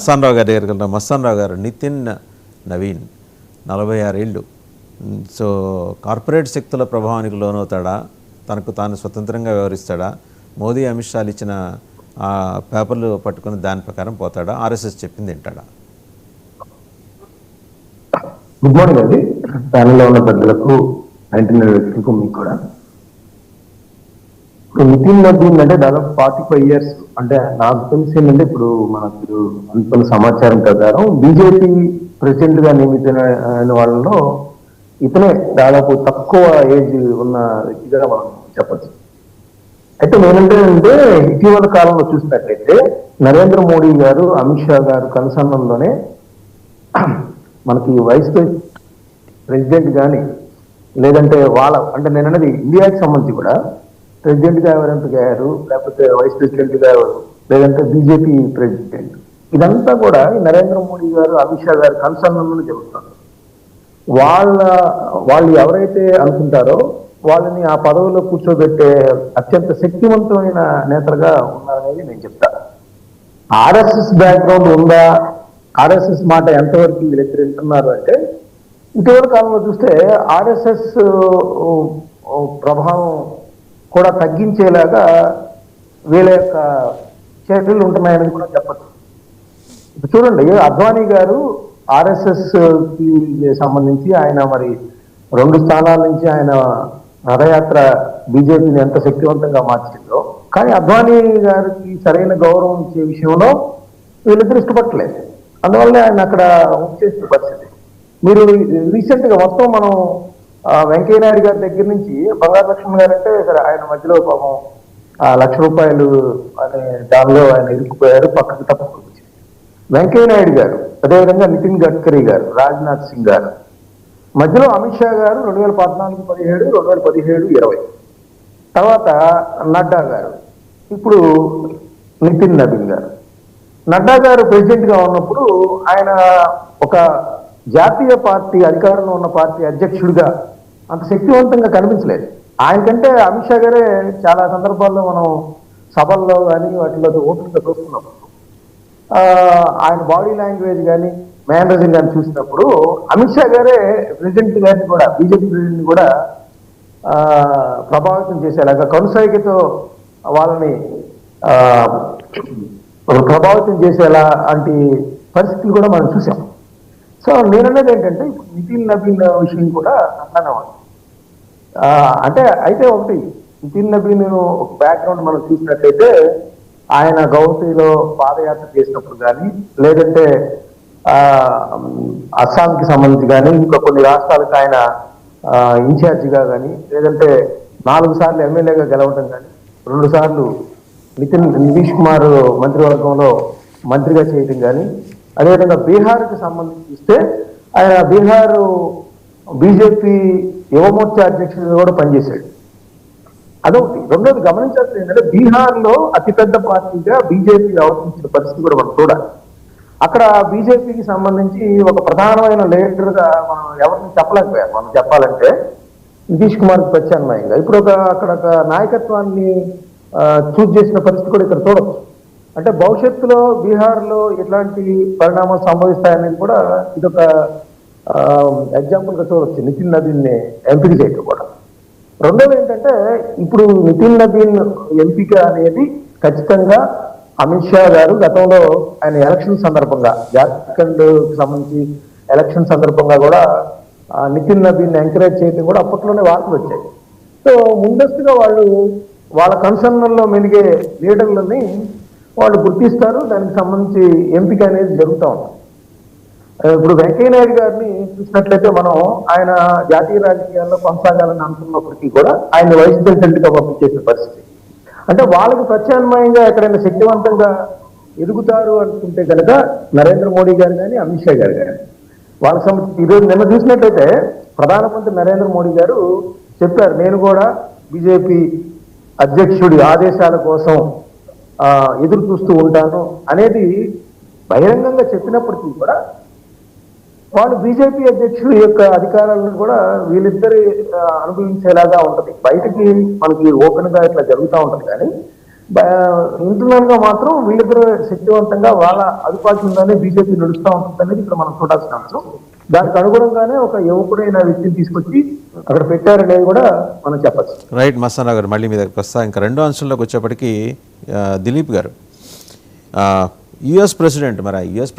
మస్తాన్ రావు గారి దగ్గరికి వెళ్తాం మస్తాన్ రావు గారు నితిన్ నవీన్ నలభై ఆరేళ్ళు. సో కార్పొరేట్ శక్తుల ప్రభావానికి లోనవుతాడా? తనకు తాను స్వతంత్రంగా వ్యవహరిస్తాడా? మోదీ అమిత్ షాలు ఇచ్చిన ఆ పేపర్లు పట్టుకుని దాని ప్రకారం పోతాడా? ఆర్ఎస్ఎస్ చెప్పింది వింటాడా? గుడ్ మార్నింగ్ అండి. ప్యానల్లో ఉన్న పెద్దలకు మీకు కూడా ఇప్పుడు నితిన్ నబీన్ అంటే దాదాపు ఫార్టీ ఫైవ్ ఇయర్స్ అంటే నాకు తెలిసి ఏంటంటే ఇప్పుడు మనకు అనుకున్న సమాచారం ప్రకారం బీజేపీ ప్రెసిడెంట్గా నియమితులైన వాళ్ళలో ఇతనే దాదాపు తక్కువ ఏజ్ ఉన్న వ్యక్తిగా మనం చెప్పచ్చు. అయితే నేనంటే అంటే ఇటీవల కాలంలో చూసినట్లయితే నరేంద్ర మోడీ గారు అమిత్ షా గారు కనుసన్నంలోనే మనకి వైస్ ప్రెసిడెంట్ కానీ లేదంటే వాళ్ళ అంటే నేను అనేది ఇండియాకి సంబంధించి కూడా ప్రెసిడెంట్గా గారు? లేకపోతే వైస్ ప్రెసిడెంట్గా ఎవరు? లేదంటే బీజేపీ ప్రెసిడెంట్? ఇదంతా కూడా నరేంద్ర మోడీ గారు అమిత్ షా గారు కన్సర్న్లోనే చెబుతారు వాళ్ళ వాళ్ళు ఎవరైతే అనుకుంటారో వాళ్ళని ఆ పదవిలో కూర్చోబెట్టే అత్యంత శక్తివంతమైన నేతలుగా ఉన్నారనేది నేను చెప్తాను ఆర్ఎస్ఎస్ బ్యాక్గ్రౌండ్ ఉందా? ఆర్ఎస్ఎస్ మాట ఎంతవరకు వీళ్ళిద్దరు వింటున్నారు అంటే ఇటీవల కాలంలో చూస్తే ఆర్ఎస్ఎస్ ప్రభావం కూడా తగ్గించేలాగా వీళ్ళ యొక్క చర్యలు ఉంటున్నాయని కూడా చెప్పచ్చు. ఇప్పుడు చూడండి అద్వానీ గారు ఆర్ఎస్ఎస్కి సంబంధించి ఆయన మరి రెండు స్థానాల నుంచి ఆయన రథయాత్ర బీజేపీని ఎంత శక్తివంతంగా మార్చిందో కానీ అద్వానీ గారికి సరైన గౌరవం ఇచ్చే విషయంలో వీళ్ళిద్దరు ఇష్టపడలేదు అందువల్లే ఆయన అక్కడ ఉంచేసిన పరిస్థితి. మీరు రీసెంట్గా మొత్తం మనం ఆ, వెంకయ్య నాయుడు గారి దగ్గర నుంచి బంగారు లక్ష్మణ్ గారు అంటే సరే ఆయన మధ్యలో పాపం ఆ లక్ష రూపాయలు అనే దానిలో ఆయన ఇరుక్కుపోయారు పక్కకు తప్పకుండా వెంకయ్య నాయుడు గారు అదేవిధంగా నితిన్ గడ్కరీ గారు రాజ్నాథ్ సింగ్ గారు. మధ్యలో అమిత్ షా గారు రెండు వేల పద్నాలుగు పదిహేడు రెండు వేల పదిహేడు ఇరవై. తర్వాత నడ్డా గారు. ఇప్పుడు నితిన్ నవీన్ గారు. నడ్డా గారు ప్రెసిడెంట్గా ఉన్నప్పుడు ఆయన ఒక జాతీయ పార్టీ అధికారంలో ఉన్న పార్టీ అధ్యక్షుడిగా అంత శక్తివంతంగా కనిపించలేదు. ఆయన కంటే అమిత్ షా గారే చాలా సందర్భాల్లో మనం సభల్లో కానీ వాటిలో ఓపెన్గా చూస్తున్నప్పుడు ఆ, ఆయన బాడీ లాంగ్వేజ్ కానీ మేనరిజం కానీ చూసినప్పుడు అమిత్ షా గారే ప్రెసిడెంట్ గారిని కూడా బీజేపీ ప్రెసిడెంట్ కూడా ప్రభావితం చేసేలాగా కనుసాగితో వాళ్ళని ప్రభావితం చేసేలా వంటి పరిస్థితులు కూడా మనం చూసాం. సో నేననేది ఏంటంటే నితిన్ నబీన్ విషయం కూడా అట్లానే ఉంది. అంటే అయితే ఒకటి నితిన్ నబీన్ ఒక బ్యాక్గ్రౌండ్ మనం చూసినట్లయితే ఆయన గౌహతిలో పాదయాత్ర చేసినప్పుడు కానీ లేదంటే అస్సాంకి సంబంధించి కానీ ఇంకా కొన్ని రాష్ట్రాలకు ఆయన ఇన్ఛార్జిగా కానీ లేదంటే నాలుగు సార్లు ఎమ్మెల్యేగా గెలవడం కానీ రెండు సార్లు నితిన్ నితీష్ కుమార్ మంత్రివర్గంలో మంత్రిగా చేయడం కానీ అదేవిధంగా బీహార్కి సంబంధించి చూస్తే ఆయన బీహార్ బీజేపీ యువమోర్చా అధ్యక్షుడిగా కూడా పనిచేశాడు. అదొకటి. రెండోది గమనించాల్సింది ఏంటంటే బీహార్లో అతిపెద్ద పార్టీగా బీజేపీ అవతరించిన పరిస్థితి కూడా మనం చూడాలి. అక్కడ బీజేపీకి సంబంధించి ఒక ప్రధానమైన లీడర్గా మనం ఎవరిని చెప్పలేకపోయాం. మనం చెప్పాలంటే నితీష్ కుమార్ ప్రత్యామ్నాయంగా. ఇప్పుడు ఒక అక్కడ ఒక నాయకత్వాన్ని చూజ్ చేసిన పరిస్థితి కూడా ఇక్కడ చూడవచ్చు అంటే భవిష్యత్తులో బీహార్లో ఎట్లాంటి పరిణామాలు సంభవిస్తాయనేది కూడా ఇదొక ఎగ్జాంపుల్గా చూడవచ్చు నితిన్ నబీన్ ఎంపిక చేయటం కూడా రెండోది ఏంటంటే ఇప్పుడు నితిన్ నబీన్ ఎంపిక అనేది ఖచ్చితంగా అమిత్ షా గారు గతంలో ఆయన ఎలక్షన్ సందర్భంగా జార్ఖండ్ సంబంధించి ఎలక్షన్ సందర్భంగా కూడా నితిన్ నదీన్ ఎంకరేజ్ చేయడం కూడా అప్పట్లోనే వార్తలు వచ్చాయి. సో ముందస్తుగా వాళ్ళు వాళ్ళ కన్సర్న్లో మెలిగే లీడర్లని వాళ్ళు గుర్తిస్తారు. దానికి సంబంధించి ఎంపిక అనేది జరుగుతూ ఉంటుంది. ఇప్పుడు వెంకయ్య నాయుడు గారిని చూసినట్లయితే మనం ఆయన జాతీయ రాజకీయాల్లో కొనసాగాలని అనుకున్నప్పటికీ కూడా ఆయన వైస్ ప్రెసిడెంట్గా పంపించేసిన పరిస్థితి. అంటే వాళ్ళకి ప్రత్యామ్నాయంగా ఎక్కడైనా శక్తివంతంగా ఎదుగుతారు అనుకుంటే కనుక నరేంద్ర మోడీ గారు కానీ అమిత్ షా గారు కానీ వాళ్ళకి సంబంధించి ఈరోజు నిన్న చూసినట్లయితే ప్రధానమంత్రి నరేంద్ర మోడీ గారు చెప్పారు. నేను కూడా బీజేపీ అధ్యక్షుడి ఆదేశాల కోసం ఎదురు చూస్తూ ఉంటాను అనేది బహిరంగంగా చెప్పినప్పటికీ కూడా వాళ్ళు బీజేపీ అధ్యక్షుడు యొక్క అధికారాలను కూడా వీళ్ళిద్దరి అనుభవించేలాగా ఉంటుంది. బయటకి మనకి ఓపెన్గా ఇట్లా జరుగుతూ ఉంటుంది కానీ ఇంటర్నల్గా మాత్రం వీళ్ళిద్దరు శక్తివంతంగా వాళ్ళ అదుపాజ్యంగానే బీజేపీ నడుస్తూ ఉంటుంది అనేది ఇక్కడ మనం చూడాల్సిన అవసరం దానికి అనుగుణంగానే ఒక యువకుడైన వ్యక్తిని తీసుకొచ్చి అక్కడ పెట్టారనేది కూడా మనం చెప్పచ్చు. రైట్ మస్తానా గారు మళ్ళీ మీ దగ్గర వస్తా. ఇంకా రెండో అంశంలోకి వచ్చేప్పటికీ దిలీప్ గారు. యుఎస్ ప్రెసిడెంట్ మరి యుఎస్